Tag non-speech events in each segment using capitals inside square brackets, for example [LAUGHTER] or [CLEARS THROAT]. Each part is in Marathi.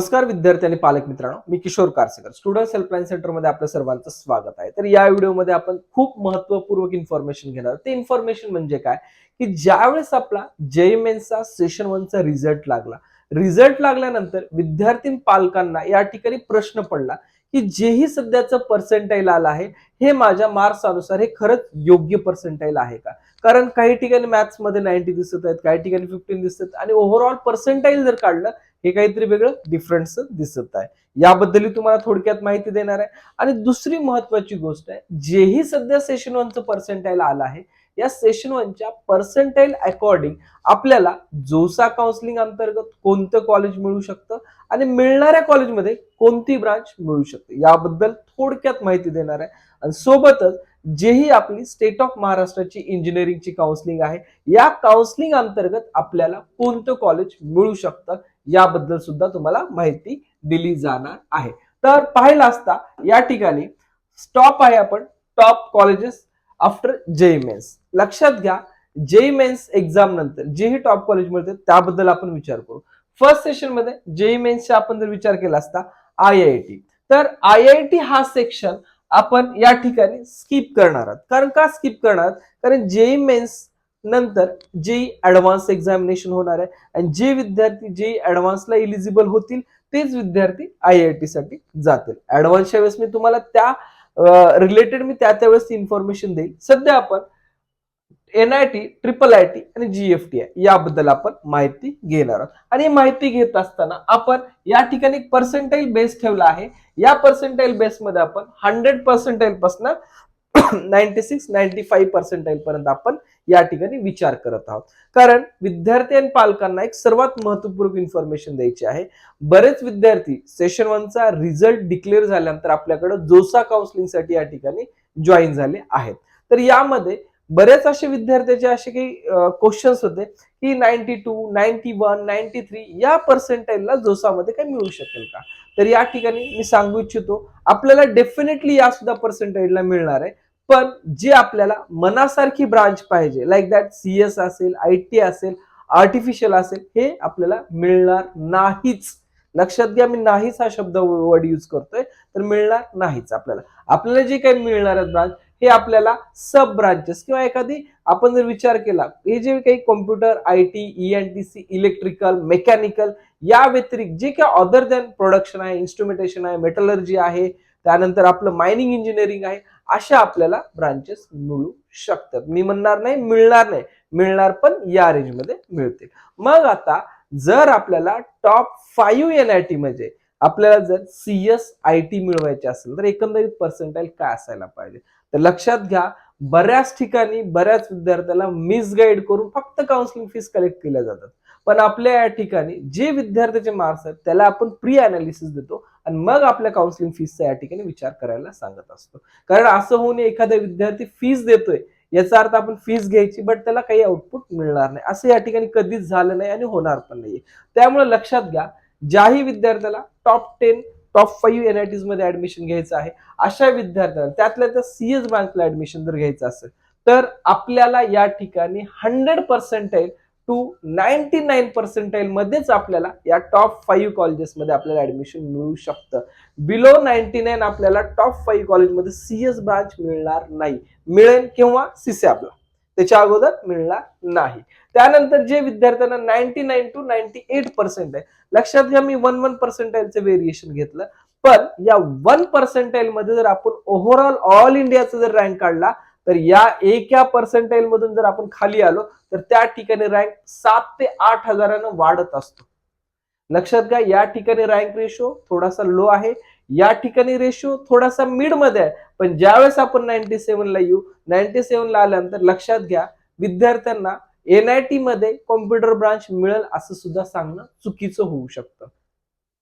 नमस्कार विद्यार्थी आणि पालक मित्रांनो मी किशोर कारसेकर. स्टुडंट हेल्पलाईन सेंटरमध्ये आपलं सर्वांचं स्वागत आहे. तर या व्हिडिओमध्ये आपण खूप महत्वपूर्वक इन्फॉर्मेशन घेणार ते इन्फॉर्मेशन म्हणजे काय? की ज्यावेळेस आपला जेईमेनचा सेशन वनचा रिझल्ट लागला रिझल्ट लागल्यानंतर विद्यार्थी पालकांना या ठिकाणी प्रश्न पडला की जेही सध्याचं पर्सेंटाईल आलं आहे हे माझ्या मार्क्स अनुसार हे खरंच योग्य पर्सेंटाईल आहे का? कारण काही ठिकाणी मॅथ्समध्ये नाईन्टी दिसत आहेत काही ठिकाणी फिफ्टीन दिसत आहेत. आणि ओव्हरऑल पर्सेंटाईल जर काढलं हे काहीतरी वेगळं डिफरन्स दिसत आहे. याबद्दल तुम्हाला थोडक्यात माहिती देणार आहे. आणि दुसरी महत्वाची गोष्ट आहे जेही सध्या सेशन वनचं पर्सेंटाईल आलं आहे या सेशन वनच्या पर्सेंटाईल अकॉर्डिंग आपल्याला जोसा काउन्सिलिंग अंतर्गत कोणतं कॉलेज मिळू शकतं? आणि मिळणाऱ्या कॉलेजमध्ये कोणती ब्रांच मिळू शकते? याबद्दल थोडक्यात माहिती देणार आहे. आणि सोबतच जेही आपली स्टेट ऑफ महाराष्ट्राची इंजिनिअरिंगची काउन्सिलिंग आहे या काउन्सिलिंग अंतर्गत आपल्याला कोणतं कॉलेज मिळू शकतं याबद्दल सुद्धा तुम्हाला माहिती दिली जाणार आहे. तर पाहिलं असता या ठिकाणी स्टॉप आहे आपण top colleges after JEE Mains लक्षात घ्या जेई मेन्स एक्झाम नंतर जेही टॉप कॉलेज मिळते त्याबद्दल आपण विचार करू. फर्स्ट सेशनमध्ये जेई मेन्सचा आपण जर विचार केला असता आय आय टी तर आय आय टी हा सेक्शन आपण या ठिकाणी स्किप करणार आहात. कारण का स्किप करणार कारण जेई मेन्स नंतर जेई ऍडव्हान्स एक्झामिनेशन होणार आहे आणि जे विद्यार्थी जेई ऍडव्हान्सला इलिजिबल होतील तेच विद्यार्थी आय आय टी साठी जातील. ऍडव्हान्सच्या वेळेस मी तुम्हाला त्या रिलेटेड मी त्या त्यावेळेस इन्फॉर्मेशन देईल. सध्या आपण एन ट्रिपल आय टी आणि जीएफटी आहे याबद्दल आपण माहिती घेणार आहोत. आणि माहिती घेत असताना आपण या ठिकाणी पर्सेंटाईल बेस ठेवला आहे. या पर्सेंटाईल बेसमध्ये आपण हंड्रेड पर्सेंटाईल पासून ninety six ninety five percentile पर्यंत आपण या ठिकाणी विचार करत आहोत. कारण विद्यार्थी आणि पालकांना एक सर्वात महत्त्वपूर्ण इन्फॉर्मेशन द्यायची आहे. बरेच विद्यार्थी सेशन वनचा रिझल्ट डिक्लेअर झाल्यानंतर आपल्याकडे जोसा काउन्सिलिंगसाठी या ठिकाणी जॉईन झाले आहेत. तर यामध्ये बरेच असे विद्यार्थ्याचे असे काही क्वेश्चन्स होते की ninety two ninety one ninety three या पर्सेंटाईलला जोसामध्ये काही मिळू शकेल का? तर या ठिकाणी मी सांगू इच्छितो आपल्याला डेफिनेटली या सुद्धा पर्सेंटाईलला मिळणार आहे. पण जे आपल्याला मनासारखी ब्रांच पाहिजे लाईक दॅट सी एस असेल आय टी असेल आर्टिफिशियल असेल हे आपल्याला मिळणार नाहीच. लक्षात घ्या मी नाहीच हा शब्द वर्ड यूज करतोय तर मिळणार नाहीच आपल्याला. आपल्याला जे काही मिळणार आहेत ब्रांच हे आपल्याला सब ब्रांचेस किंवा एखादी आपण जर विचार केला हे जे काही computer I T E N T C electrical mechanical या व्यतिरिक्त जे काही अदर दॅन प्रोडक्शन आहे इन्स्ट्रुमेंटेशन आहे मेटलर्जी आहे त्यानंतर आपलं मायनिंग इंजिनिअरिंग आहे अशा आपल्याला ब्रांचेस मिळू शकतात. मी म्हणणार नाही मिळणार नाही. मिळणार पण या रेंजमध्ये मिळतील. मग आता जर आपल्याला top five N I T मध्ये आपल्याला जर सी एस आय टी मिळवायचे असेल तर एकंदरीत पर्सेंटाईल काय असायला पाहिजे? तर लक्षात घ्या बऱ्याच ठिकाणी बऱ्याच विद्यार्थ्याला मिसगाईड करून फक्त काउन्सिलिंग फीस कलेक्ट केल्या जातात. पण आपल्या या ठिकाणी जे विद्यार्थ्याचे मार्क्स आहेत त्याला आपण प्री अनालिसिस देतो आणि मग आपल्या काउन्सिलिंग फीसचा या ठिकाणी विचार करायला सांगत असतो. कारण असं होऊन एखादा विद्यार्थी फीस देतोय याचा अर्थ आपण फीस घ्यायची बट त्याला काही आउटपुट मिळणार नाही. असं या ठिकाणी कधीच झालं नाही आणि होणार पण नाहीये. त्यामुळे लक्षात घ्या ज्याही विद्यार्थ्याला टॉप टेन टॉप फाईव्ह एनआयटीजमध्ये ऍडमिशन घ्यायचं आहे. अशा विद्यार्थ्यांना त्यातल्या त्या सीएस ब्रांचला ऍडमिशन जर घ्यायचं असेल तर आपल्याला या ठिकाणी hundred percentile to ninety nine percentile मध्येच आपल्याला या टॉप फाईव्ह कॉलेजेसमध्ये आपल्याला ऍडमिशन मिळू शकतं. बिलो नाईन्टी नाईन आपल्याला टॉप फाईव्ह कॉलेजमध्ये सीएस ब्रांच मिळणार नाही. मिळेल किंवा सिसॅबला त्याच्या अगोदर मिळणार नाही. त्यानंतर जे विद्यार्थ्यांना ninety nine to ninety eight percent आहे लक्षात घ्या मी वन वन पर्सेंटाईलचं व्हेरिएशन घेतलं. पण या वन पर्सेंटाईल मध्ये जर आपण ओव्हरऑल ऑल इंडियाचा जर रँक काढला तर या एका पर्सेंटाईल मधून जर आपण खाली आलो तर त्या ठिकाणी रँक सात ते आठ हजारानं वाढत असतो. लक्षात घ्या या ठिकाणी रँक रेशो थोडासा लो आहे. या ठिकाणी रेशो थोडासा मिडमध्ये आहे. पण ज्यावेळेस आपण नाईन्टी सेव्हनला येऊ नाईन्टी सेव्हनला आल्यानंतर लक्षात घ्या विद्यार्थ्यांना एनआयटी मध्ये कॉम्प्युटर ब्रांच मिळेल असं सुद्धा सांगणं चुकीचं होऊ शकतं.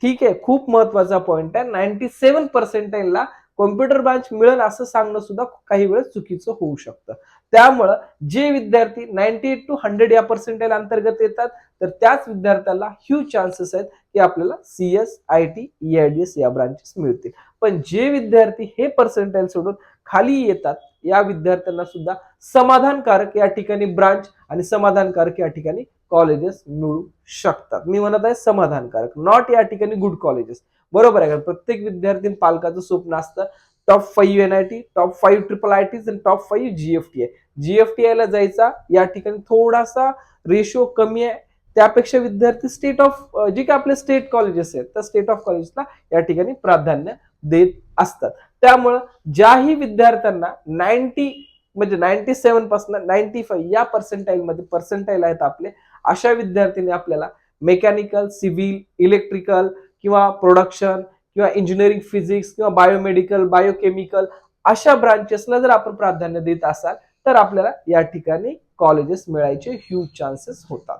ठीक आहे खूप महत्त्वाचा पॉइंट आहे. नाईन्टी सेव्हन पर्सेंटाईलला कॉम्प्युटर ब्रांच मिळेल असं सांगणं सुद्धा काही वेळेस चुकीचं होऊ शकतं. त्यामुळं जे विद्यार्थी नाईन्टी एट टू हंड्रेड या पर्सेंटाईल अंतर्गत येतात तर त्याच विद्यार्थ्याला ह्यूज चान्सेस आहेत की आपल्याला C S I T E S या ब्रांचेस मिळतील. पण जे विद्यार्थी हे पर्सेंटाईल सोडून खाली येतात या विद्यार्थ्यांना सुद्धा समाधानकारक या ठिकाणी ब्रांच आणि समाधानकारक या ठिकाणी कॉलेजेस मिळू शकतात. मी म्हणत आहे समाधानकारक नॉट या ठिकाणी गुड कॉलेजेस बरोबर आहे कारण प्रत्येक विद्यार्थी पालकाचं स्वप्न असतं top five N I T top five triple I T आणि टॉप फाईव्ह जीएफटी आहे जीएफटी ला जायचा या ठिकाणी थोडासा रेशो कमी आहे त्यापेक्षा विद्यार्थी स्टेट ऑफ जे काही आपले स्टेट कॉलेजेस आहेत त्या स्टेट ऑफ कॉलेजला या ठिकाणी प्राधान्य देत असतात. त्यामुळं ज्याही विद्यार्थ्यांना नाईन्टी म्हणजे नाईन्टी सेव्हनपासून नाईन्टी फाईव्ह या पर्सेंटाईल मध्ये पर्सेंटाईल आहेत आपले अशा विद्यार्थ्यांनी आपल्याला मेकॅनिकल सिव्हिल इलेक्ट्रिकल किंवा प्रोडक्शन किंवा इंजिनिअरिंग फिजिक्स किंवा बायोमेडिकल बायोकेमिकल अशा ब्रांचेसला जर आपण प्राधान्य देत असाल तर आपल्याला या ठिकाणी कॉलेजेस मिळायचे ह्यूज चान्सेस होतात.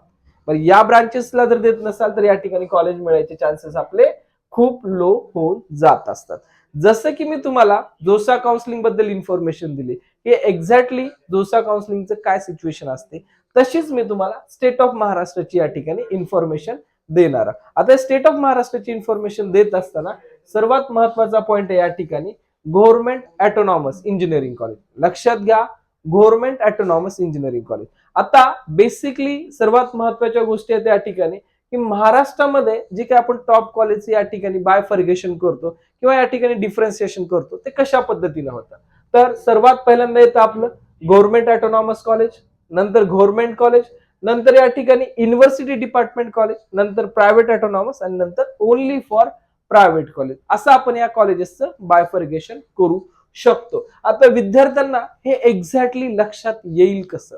पण या ब्रांचेसला जर देत नसाल तर या ठिकाणी कॉलेज मिळायचे चान्सेस आपले खूप लो होऊन जात असतात. जसं की मी तुम्हाला जोसा काउन्सिलिंगबद्दल इन्फॉर्मेशन दिली. की एक्झॅक्टली जोसा काउन्सिलिंगचं काय सिच्युएशन असते? तशीच मी तुम्हाला स्टेट ऑफ महाराष्ट्राची या ठिकाणी इन्फॉर्मेशन देणार आता स्टेट ऑफ महाराष्ट्राची इन्फॉर्मेशन देत असताना सर्वात महत्त्वाचा पॉइंट आहे या ठिकाणी गव्हर्नमेंट ऑटोनॉमस इंजिनिअरिंग कॉलेज लक्षात घ्या गव्हर्नमेंट ऑटोनॉमस इंजिनिअरिंग कॉलेज आता बेसिकली सर्वात महत्त्वाच्या गोष्टी आहेत या ठिकाणी की महाराष्ट्रामध्ये जे काही आपण टॉप कॉलेज या ठिकाणी बायफर्गेशन करतो किंवा या ठिकाणी डिफरन्सिएशन करतो ते कशा पद्धतीनं होतं? तर सर्वात पहिल्यांदा येतं आपलं गव्हर्नमेंट ऑटोनॉमस कॉलेज नंतर गव्हर्नमेंट कॉलेज नंतर या ठिकाणी युनिव्हर्सिटी डिपार्टमेंट कॉलेज नंतर प्रायव्हेट ऑटोनॉमस आणि नंतर ओनली फॉर प्रायव्हेट कॉलेज असं आपण या कॉलेजेसचं बायफर्गेशन करू शकतो. आता विद्यार्थ्यांना हे एक्झॅक्टली लक्षात येईल कसं?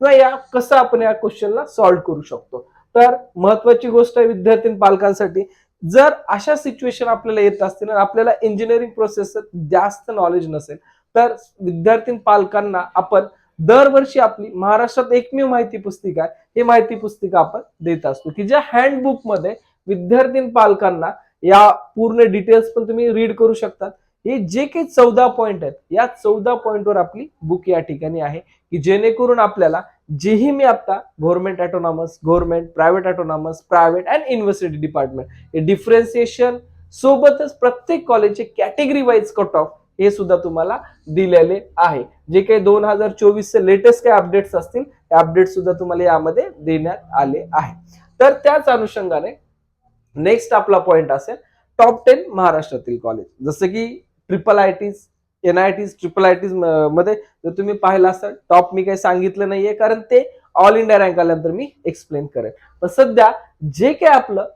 किंवा या कसं आपण या क्वेश्चनला सॉल्व्ह करू शकतो? तर महत्वाची गोष्ट आहे विद्यार्थी पालकांसाठी जर अशा सिच्युएशन आपल्याला येत असतील आणि आपल्याला इंजिनिअरिंग प्रोसेस जास्त नॉलेज नसेल तर विद्यार्थी पालकांना आपण दरवर्षी आपली महाराष्ट्रात एकमेव माहिती पुस्तिका आहे ही माहिती पुस्तिका आपण देत असतो. की ज्या हँडबुकमध्ये विद्यार्थी पालकांना या पूर्ण डिटेल्स पण तुम्ही रीड करू शकतात. हे जे काही चौदा पॉईंट आहेत या चौदा पॉईंटवर आपली बुक या ठिकाणी आहे. की जेणेकरून आपल्याला जेही मी आता government autonomous government private autonomous private and university department हे डिफरन्सिएशन सोबतच प्रत्येक कॉलेजचे कॅटेगरी वाईज कट ऑफ हे सुद्धा तुम्हाला दिलेले आहे. जे काही दोन हजार चोवीसचे लेटेस्ट काही अपडेट्स असतील ते अपडेट सुद्धा तुम्हाला यामध्ये देण्यात आले आहे. तर त्याच अनुषंगाने नेक्स्ट आपला पॉइंट असेल टॉप टेन महाराष्ट्रातील कॉलेज जसं की triple I Ts N I Ts triple I टीजमध्ये जर तुम्ही पाहिलं असाल टॉप मी काही सांगितलं नाहीये कारण ते ऑल इंडिया रँक आल्यानंतर मी एक्सप्लेन करेन पण सध्या जे काही आपलं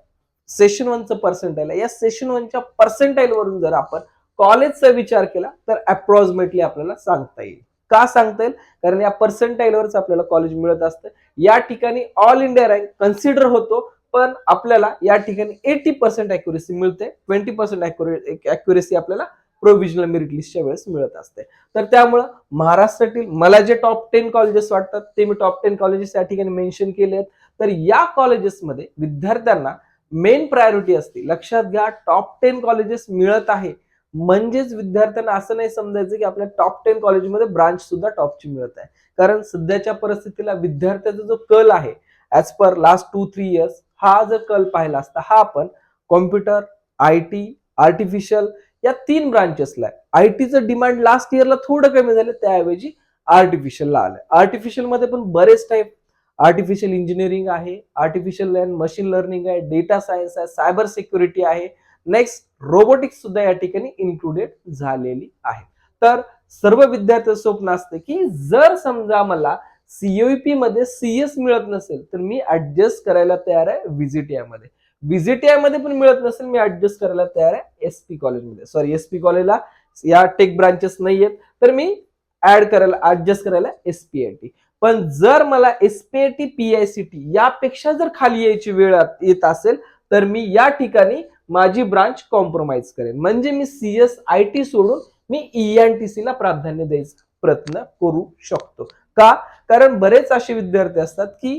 सेशन वनचं पर्सेंटाईल आहे या सेशन वनच्या पर्सेंटाईल वरून जर आपण कॉलेजचा विचार केला तर अप्रॉक्सिमेटली आपल्याला सांगता येईल. का सांगता येईल? कारण या पर्सेंटाईलवरच आपल्याला कॉलेज मिळत असतं. या ठिकाणी ऑल इंडिया रँक कन्सिडर होतो पण आपल्याला या ठिकाणी एटी पर्सेंट अॅक्युरेसी मिळते. ट्वेंटी पर्सेंट अॅक्युरेसी आपल्याला प्रोव्हिजनल मेरिट लिस्टच्या वेळेस मिळत असते. तर त्यामुळं महाराष्ट्रातील मला जे टॉप टेन कॉलेजेस वाटतात ते मी टॉप टेन कॉलेजेस या ठिकाणी मेन्शन केले आहेत. तर या कॉलेजेसमध्ये विद्यार्थ्यांना मेन प्रायोरिटी असते. लक्षात घ्या टॉप टेन कॉलेजेस मिळत आहे. म्हणजेच विद्यार्थ्यांना असं नाही समजायचं की आपल्या टॉप टेन कॉलेजमध्ये ब्रांच सुद्धा टॉपची मिळत आहे. कारण सध्याच्या परिस्थितीला विद्यार्थ्याचा जो कल आहे as per last two three years हा जर कल पाहिला असता हा आपण कॉम्प्युटर आय टी आर्टिफिशियल या तीन ब्रांचेसला आहे. आय टीचं डिमांड लास्ट इयरला थोडं कमी झालं त्याऐवजी आर्टिफिशियलला आलं आर्टिफिशियलमध्ये पण बरेच टाईप आर्टिफिशियल इंजिनिअरिंग आहे आर्टिफिशियल अँड मशीन लर्निंग आहे डेटा सायन्स आहे सायबर सिक्युरिटी आहे नेक्स्ट रोबोटिक्स सुद्धा या ठिकाणी इन्क्लुडेड झालेली आहे. तर सर्व विद्यार्थ्यांचं स्वप्न असतं की जर समजा मला सीओपी मध्ये सीएस मिळत नसेल तर मी ऍडजस्ट करायला तयार आहे व्हिजिटीआयमध्ये. व्हिजिटीआयमध्ये पण मिळत नसेल मी ऍडजस्ट करायला तयार आहे. एस पी कॉलेजमध्ये सॉरी एस पी कॉलेजला या टेक ब्रांचेस नाही आहेत. तर मी ऍड करायला ऍडजस्ट करायला एस पी आय टी पण जर मला S P I T P I C T यापेक्षा जर खाली यायची वेळ येत असेल तर मी या ठिकाणी माझी ब्रांच कॉम्प्रोमाइज करेन. म्हणजे मी सीएस आय टी सोडून मी ईएनटीसी ला प्राधान्य द्यायचा प्रयत्न करू शकतो. का? कारण बरेच असे विद्यार्थी असतात की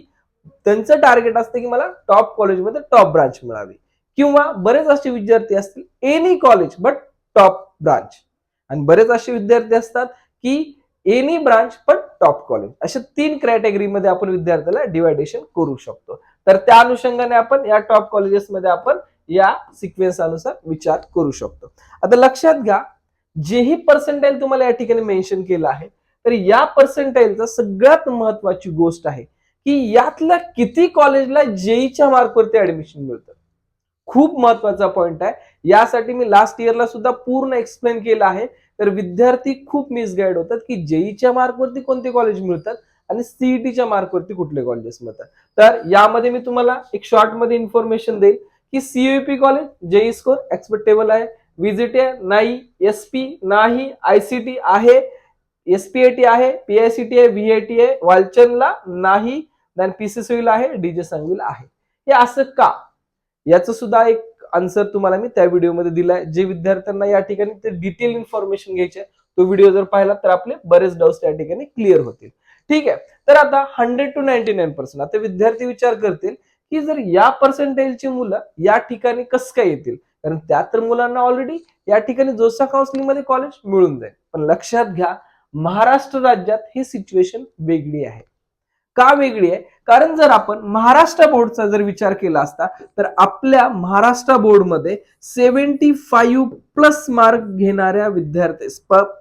त्यांचं टार्गेट असतं की मला टॉप कॉलेजमध्ये टॉप ब्रांच मिळावी. किंवा बरेच असे विद्यार्थी असतील any college but top branch आणि बरेच असे विद्यार्थी असतात की एनी ब्रांच पण टॉप कॉलेज अशा तीन कॅटेगरीमध्ये आपण विद्यार्थ्याला डिवायडेशन करू शकतो. तर त्या अनुषंगाने आपण या टॉप कॉलेजेसमध्ये आपण या सिक्वेन्स अनुसार विचार करू शकतो. आता लक्षात घ्या जेही पर्सेंटाईल तुम्हाला या ठिकाणी मेन्शन केलं आहे तर या पर्सेंटाईलचा सगळ्यात महत्वाची गोष्ट आहे. की यातल्या किती कॉलेजला जेईच्या मार्कवरती ऍडमिशन मिळतं? खूप महत्त्वाचा पॉइंट आहे. यासाठी मी लास्ट इयरला सुद्धा पूर्ण एक्सप्लेन केलं आहे. तर विद्यार्थी खूप मिसगाईड होतात की जेईच्या मार्कवरती कोणते कॉलेज मिळतात आणि सीईटीच्या मार्कवरती कुठले कॉलेजेस मिळतात. तर यामध्ये मी तुम्हाला एक शॉर्टमध्ये इन्फॉर्मेशन देईल की CEP college JEE score expectable आहे. व्हिजिट आहे नाही. एस पी नाही. आयसीटी आहे. एसपीआयटी आहे. पीआयसीटी आहे. व्हीआयटी आहे. वालचंदला नाही. देन पीसीसीला आहे डीजे सांगवीला आहे. हे असं का? याचं सुद्धा एक आन्सर तुम्हाला मी त्या व्हिडिओमध्ये दिलाय. जे विद्यार्थ्यांना या ठिकाणी ते डिटेल इन्फॉर्मेशन घ्यायचे आहे, तो व्हिडिओ जर पाहिला तर आपले बरेच डाऊट्स त्या ठिकाणी क्लिअर होतील. ठीक आहे? तर आता hundred to ninety nine percent आता विद्यार्थी विचार करतील की जर या पर्सेंटेजची मुलं या ठिकाणी कसं काय येतील? कारण त्या तर मुलांना ऑलरेडी या ठिकाणी जोसा काउन्सिलिंगमध्ये कॉलेज मिळून जाईल. पण लक्षात घ्या महाराष्ट्र राज्यात ही सिच्युएशन वेगळी आहे. का वेगळी आहे? कारण जर आपण महाराष्ट्र बोर्डचा जर विचार केला असता तर आपल्या महाराष्ट्र बोर्डमध्ये सेव्हन्टी फाईव्ह प्लस मार्क घेणाऱ्या विद्यार्थी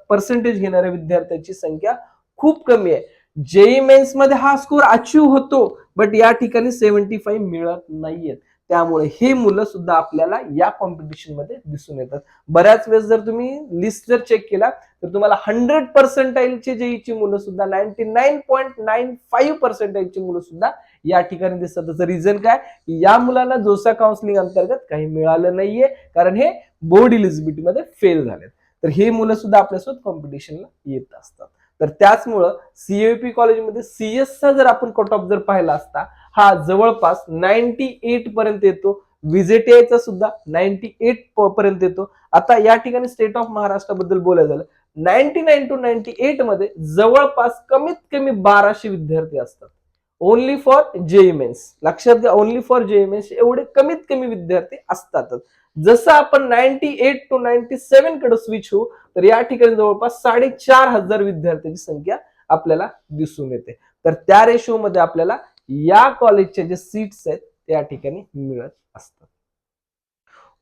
पर्सेंटेज घेणाऱ्या विद्यार्थ्यांची संख्या खूप कमी आहे. जेई मेन्समध्ये हा स्कोर अचीव होतो बट या ठिकाणी सेव्हन्टी फाईव्ह मिळत नाहीयेत. त्यामुळे हे मुलं सुद्धा आपल्याला या कॉम्पिटिशनमध्ये दिसून येतात. बऱ्याच वेळेस जर तुम्ही लिस्ट जर चेक केला तर तुम्हाला हंड्रेड पर्सेंटाईलचे जेईची मुलं सुद्धा ninety nine point nine five पर्सेंटाईलची मुलं सुद्धा या ठिकाणी दिसतात. त्याचं रिझन काय? की या मुलांना जोसा काउन्सिलिंग अंतर्गत काही मिळालं नाहीये कारण हे बोर्ड इलिजिबिलिटीमध्ये फेल झालेत. तर हे मुलं सुद्धा आपल्यासोबत कॉम्पिटिशनला येत असतात. तर त्याचमुळं सीएपी कॉलेजमध्ये सीएसचा जर आपण कट ऑफ जर पाहिला असता हा जवळपास नाईन्टी एट पर्यंत येतो. विजेटीआयचा सुद्धा नाईन्टी एट पर्यंत येतो. आता या ठिकाणी स्टेट ऑफ महाराष्ट्राबद्दल बोलायचं झालं. नाईन्टी नाईन टू नाईन्टी एटमध्ये जवळपास कमीत कमी बाराशे विद्यार्थी असतात. ओनली फॉर जेईमेन्स लक्षात घ्या ओनली फॉर जेईमेन्स एवढे कमीत कमी विद्यार्थी असतातच. जसं आपण नाईन्टी एट टू नाईन्टी सेव्हनकडे स्विच होऊ तर या ठिकाणी जवळपास साडेचार हजार विद्यार्थ्यांची संख्या आपल्याला दिसून येते. तर त्या रेशोमध्ये आपल्याला या कॉलेजच्या जे सीट्स आहेत त्या ठिकाणी मिळत असतात.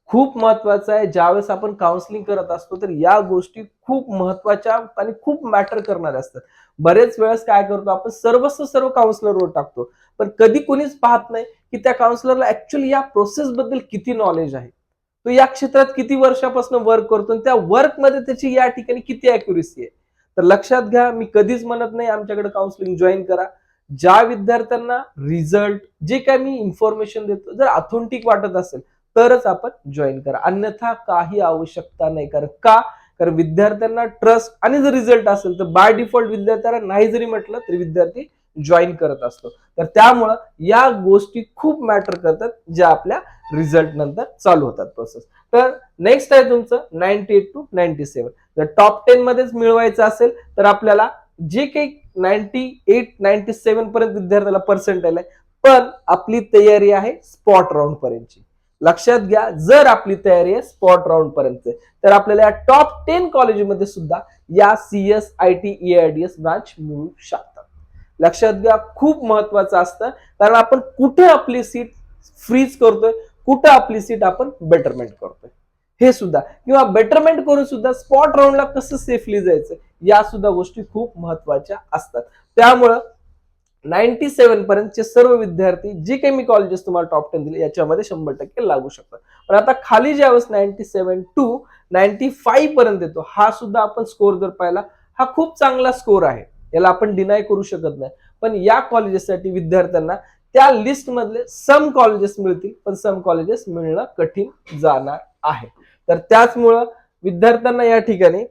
खूप महत्वाचं आहे ज्यावेळेस आपण काउन्सिलिंग करत असतो तर या गोष्टी खूप महत्त्वाच्या आणि खूप मॅटर करणाऱ्या असतात. बरेच वेळेस काय करतो आपण सर्वस्व सर्व काउन्सिलरवर टाकतो. पण कधी कोणीच पाहत नाही की त्या काउन्सिलरला ऍक्च्युली या प्रोसेस बद्दल किती नॉलेज आहे. तो या क्षेत्रात किती वर्षापासून वर्क करतो आणि त्या वर्कमध्ये त्याची या ठिकाणी किती अॅक्युरेसी आहे. तर लक्षात घ्या मी कधीच म्हणत नाही आमच्याकडे काउन्सिलिंग जॉईन करा. ज्या विद्यार्थ्यांना रिझल्ट जे काय मी इन्फॉर्मेशन देतो जर ऑथेंटिक वाटत असेल तरच आपण जॉईन करा. अन्यथा काही आवश्यकता नाही. कारण का? कारण विद्यार्थ्यांना ट्रस्ट आणि जर रिझल्ट असेल तर बाय डिफॉल्ट विद्यार्थ्यांना नाही जरी म्हटलं तरी विद्यार्थी जॉईन करत असतो. तर त्यामुळं या गोष्टी खूप मॅटर करतात ज्या आपल्या रिझल्ट नंतर चालू होतात प्रोसेस तर नेक्स्ट आहे तुमचं ninety eight to ninety seven जर टॉप टेन मध्येच मिळवायचं असेल तर आपल्याला जे काही नाईन्टी एट नाईन्टी सेव्हन पर्यंत विद्यार्थ्याला पर्सेंट आहे. पण आपली तयारी आहे स्पॉट राऊंड पर्यंतची. लक्षात घ्या जर आपली तयारी आहे स्पॉट राऊंड पर्यंत तर आपल्याला या टॉप टेन कॉलेजमध्ये सुद्धा या C S I T AIDS branch मिळू शकतात. लक्षात घ्या खूप महत्वाचं असतं कारण आपण कुठे आपली सीट फ्रीज करतोय कुठे आपली सीट आपण बेटरमेंट करतोय. हे सुद्धा. किंवा बेटरमेंट करून सुद्धा स्पॉट राऊंडला कसं सेफली जायचं या सुद्धा गोष्टी खूप महत्त्वाच्या असतात. त्यामुळं नाईन्टी सेव्हन पर्यंतचे सर्व विद्यार्थी जे काही मी कॉलेजेस तुम्हाला टॉप टेन दिले याच्यामध्ये शंभर टक्के लागू शकतात. पण आता खाली ज्यावेळेस ninety seven to ninety five पर्यंत येतो हा सुद्धा आपण स्कोर जर पाहिला हा खूप चांगला स्कोर आहे. याला आपण डिनाय करू शकत नाही. पण या कॉलेजेससाठी विद्यार्थ्यांना त्या लिस्ट मधले सम कॉलेजेस मिळतील पण सम कॉलेजेस मिळणं कठीण जाणार आहे. तर त्याचमुळं विद्यार्थ्यांना या ठिकाणी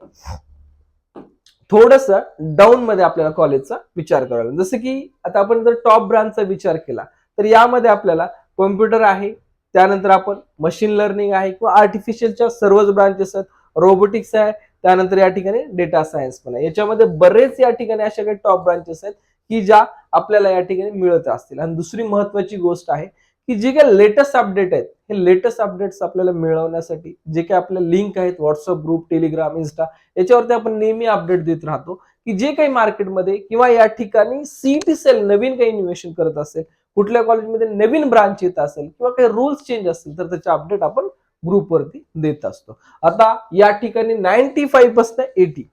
थोडस डाऊन मध्ये आपल्याला कॉलेजचा विचार करावा लागेल. जसं की आता आपण जर टॉप ब्रांचचा विचार केला तर यामध्ये आपल्याला कॉम्प्युटर आहे त्यानंतर आपण मशीन लर्निंग आहे किंवा आर्टिफिशियलच्या सर्वच ब्रांचेस आहेत रोबोटिक्स आहे त्यानंतर या ठिकाणी डेटा सायन्स पण आहे याच्यामध्ये बरेच या ठिकाणी अशा काही टॉप ब्रांचेस आहेत की ज्या आपल्याला या ठिकाणी मिळत असतील आणि दुसरी महत्वाची गोष्ट आहे की जे काही लेटेस्ट अपडेट आहेत हे लेटेस्ट अपडेट्स आपल्याला मिळवण्यासाठी जे काही आपल्या लिंक आहेत व्हॉट्सअप ग्रुप टेलिग्राम इन्स्टा याच्यावरती आपण नेहमी अपडेट देत राहतो की जे काही मार्केटमध्ये किंवा या ठिकाणी सीईटी सेल नवीन काही इन्व्हेस्टमेंट करत असेल कुठल्या कॉलेजमध्ये नवीन ब्रांच येत असेल किंवा काही रूल्स चेंज असतील तर त्याचे अपडेट आपण ग्रुपवरती देत असतो. आता या ठिकाणी नाईन्टी फाईव्हपासून एटी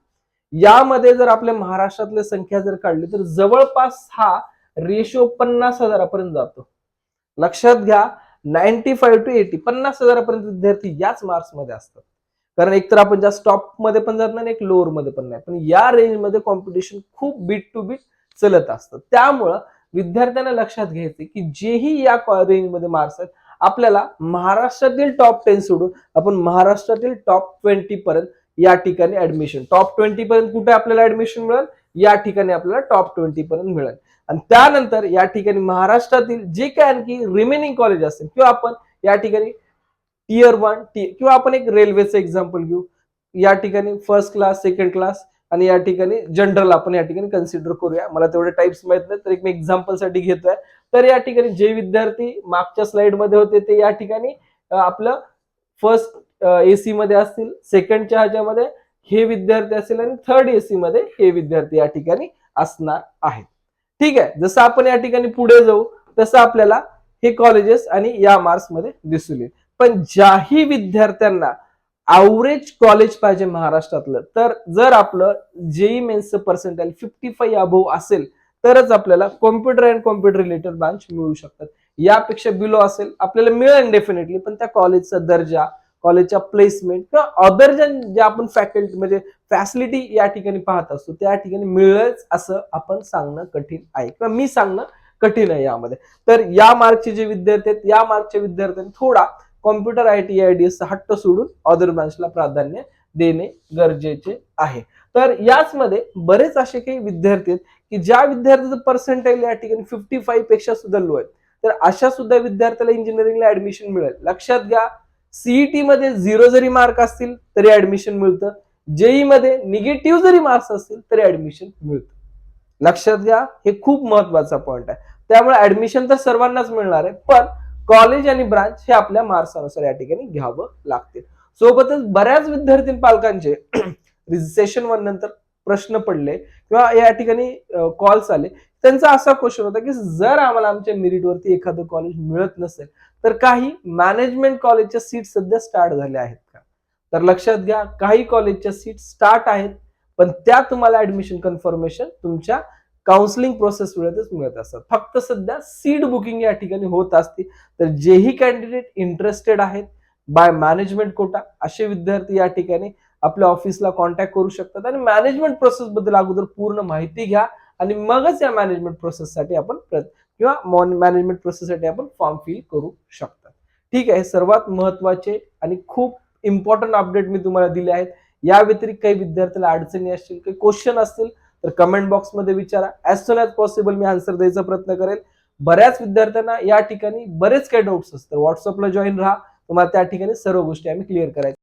यामध्ये जर आपल्या महाराष्ट्रातल्या संख्या जर काढली तर जवळपास हा रेशो पन्नास हजारापर्यंत जातो. लक्षात घ्या नाईन्टी फाईव्ह टू एटी पन्नास हजारापर्यंत विद्यार्थी याच मार्क्समध्ये असतात. कारण एकतर आपण जास्त टॉपमध्ये पण जात नाही एक लोअरमध्ये पण नाही. पण या रेंजमध्ये कॉम्पिटिशन खूप बीट टू बीट चलत असतं. त्यामुळं विद्यार्थ्यांना लक्षात घ्यायचे की जेही या रेंजमध्ये मार्क्स आहेत आपल्याला महाराष्ट्रातील टॉप टेन सोडून आपण महाराष्ट्रातील टॉप ट्वेंटी पर्यंत या ठिकाणी ऍडमिशन टॉप ट्वेंटी पर्यंत कुठे आपल्याला ऍडमिशन मिळेल? या ठिकाणी आपल्याला टॉप ट्वेंटी पर्यंत मिळेल. आणि त्यानंतर या ठिकाणी महाराष्ट्रातील जे काय आणखी रिमेनिंग कॉलेज असतील किंवा आपण या ठिकाणी टीयर वन टी किंवा आपण एक रेल्वेचं एक्झाम्पल घेऊ. या ठिकाणी फर्स्ट क्लास सेकंड क्लास आणि या ठिकाणी जनरल आपण या ठिकाणी कन्सिडर करूया. मला तेवढे टाइप्स माहीत नाही तर एक मी एक्झाम्पलसाठी घेतोय. तर या ठिकाणी जे विद्यार्थी मागच्या स्लाइडमध्ये होते ते या ठिकाणी आपलं फर्स्ट एसी मध्ये असतील सेकंडच्या ह्याच्यामध्ये हे विद्यार्थी असतील आणि थर्ड एसी मध्ये हे विद्यार्थी या ठिकाणी असणार आहेत. ठीक आहे जसं आपण या ठिकाणी पुढे जाऊ तसं आपल्याला हे कॉलेजेस आणि या मार्क्समध्ये दिसून येईल. पण ज्याही विद्यार्थ्यांना ॲव्हरेज कॉलेज पाहिजे महाराष्ट्रातलं तर जर आपलं जेई मेन्सचं पर्सेंटेज फिफ्टी फाईव्ह अबोव्ह असेल तरच आपल्याला computer and computer related branch मिळू शकतात. यापेक्षा बिलो असेल आपल्याला मिळेल डेफिनेटली पण त्या कॉलेजचा दर्जा कॉलेजच्या प्लेसमेंट किंवा अदर जे आपण फॅकल्टी म्हणजे फॅसिलिटी या ठिकाणी पाहत असतो त्या ठिकाणी मिळेलच असं आपण सांगणं कठीण आहे. किंवा मी सांगणं कठीण आहे यामध्ये. तर या मार्कचे जे विद्यार्थी आहेत या मार्कच्या विद्यार्थ्यांनी थोडा computer I T I D S हट्ट सोडून अदर ब्रांचला प्राधान्य देणे गरजेचे आहे. तर याचमध्ये बरेच असे काही विद्यार्थी आहेत की ज्या विद्यार्थ्याचं पर्सेंटाईल या ठिकाणी फिफ्टी फाईव्हपेक्षा सुद्धा लो आहेत तर अशा सुद्धा विद्यार्थ्याला इंजिनिअरिंगला ऍडमिशन मिळेल. लक्षात घ्या सीईटी मध्ये झिरो जरी मार्क असतील तरी ऍडमिशन मिळतं. जेई मध्ये निगेटिव्ह जरी मार्क्स असतील तरी ऍडमिशन मिळतं. लक्षात घ्या हे खूप महत्त्वाचा पॉईंट आहे. त्यामुळे ऍडमिशन तर सर्वांनाच मिळणार आहे पण कॉलेज आणि ब्रांच हे आपल्या मार्क्सानुसार या ठिकाणी घ्यावं लागते. सोबतच बऱ्याच विद्यार्थी पालकांचे [CLEARS THROAT] सेशन वन नंतर प्रश्न पडले किंवा या ठिकाणी कॉल्स आले. त्यांचा असा क्वेश्चन होता की जर आम्हाला आमच्या मेरिटवरती एखादं कॉलेज मिळत नसेल तर काही मॅनेजमेंट कॉलेजच्या सीट सध्या स्टार्ट झाल्या आहेत का? तर लक्षात घ्या काही कॉलेजच्या सीट स्टार्ट आहेत पण त्या तुम्हाला ऍडमिशन कन्फर्मेशन तुमच्या काउन्सिलिंग प्रोसेस वेळेतच मिळत असतात. फक्त सध्या सीट बुकिंग या ठिकाणी होत असते. तर जेही कॅन्डिडेट इंटरेस्टेड आहेत बाय मॅनेजमेंट कोटा असे विद्यार्थी या ठिकाणी आपल्या ऑफिसला कॉन्टॅक्ट करू शकतात आणि मॅनेजमेंट प्रोसेस बद्दल अगोदर पूर्ण माहिती घ्या आणि मगच या मॅनेजमेंट प्रोसेससाठी आपण किंवा मॉन मॅनेजमेंट प्रोसेससाठी आपण फॉर्म फिल करू शकता ठीक आहे सर्वात महत्त्वाचे आणि खूप इम्पॉर्टंट अपडेट मी तुम्हाला दिले आहेत. या व्यतिरिक्त काही विद्यार्थ्याला अडचणी असतील काही क्वेश्चन असतील तर कमेंट बॉक्समध्ये विचारा. ॲज सुन ॲज पॉसिबल मी आन्सर द्यायचा प्रयत्न करेल. बऱ्याच विद्यार्थ्यांना या ठिकाणी बरेच काही डाऊट्स असतात. व्हॉट्सअपला जॉईन राहा. तुम्हाला त्या ठिकाणी सर्व गोष्टी आम्ही क्लिअर करायच्या